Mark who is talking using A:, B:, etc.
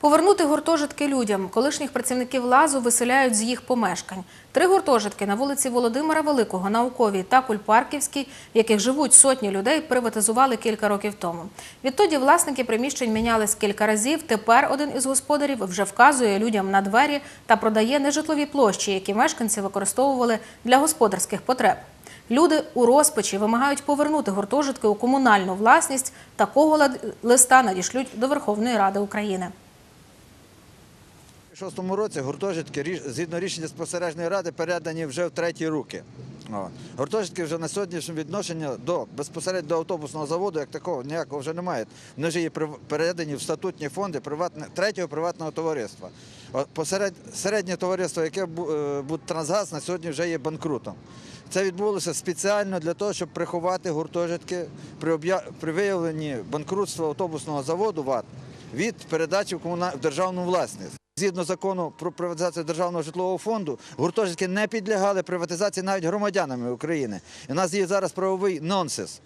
A: Повернути гуртожитки людям. Колишніх працівників лазу виселяють з їх помешкань. Три гуртожитки на вулиці Володимира Великого, Науковій та Кульпарківській, в яких живуть сотні людей, приватизували кілька років тому. Відтоді власники приміщень мінялись кілька разів. Тепер один із господарів вже вказує людям на двері та продає нежитлові площі, які мешканці використовували для господарських потреб. Люди у розпачі вимагають повернути гуртожитки у комунальну власність. Такого листа надішлють до Верховної Ради України.
B: У 2006 році гуртожитки згідно рішення спостережної ради передані вже в треті руки. Гуртожитки вже на сьогоднішнє відношення до безпосередньо до автобусного заводу, як такого ніякого вже немає. Вони вже є передані в статутні фонди приватне, третього приватного товариства. Посеред, середнє товариство, яке е, «Будтрансгаз», на сьогодні вже є банкрутом. Це відбулося спеціально для того, щоб приховати гуртожитки при, об'я... при виявленні банкрутства автобусного заводу ВАТ від передачі в, державну власність. Згідно закону про приватизацію державного житлового фонду, гуртожитки не підлягали приватизації навіть громадянами України. І у нас є зараз правовий нонсенс.